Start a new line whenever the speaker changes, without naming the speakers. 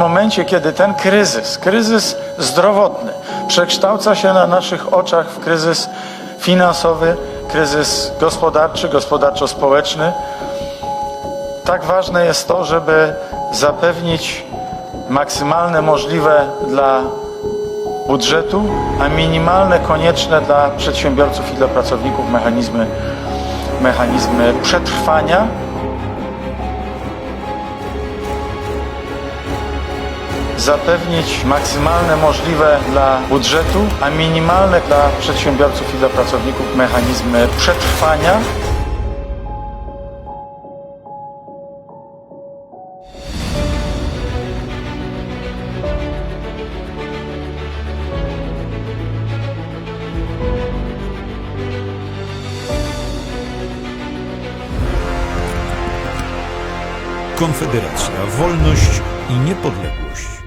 W momencie, kiedy ten kryzys, kryzys zdrowotny, przekształca się na naszych oczach w kryzys finansowy, kryzys gospodarczy, gospodarczo-społeczny, tak ważne jest to, żeby zapewnić maksymalne możliwe dla budżetu, a minimalne konieczne dla przedsiębiorców i dla pracowników mechanizmy, mechanizmy przetrwania zapewnić maksymalne możliwe dla budżetu, a minimalne dla przedsiębiorców i dla pracowników mechanizmy przetrwania.
Konfederacja, wolność i niepodległość.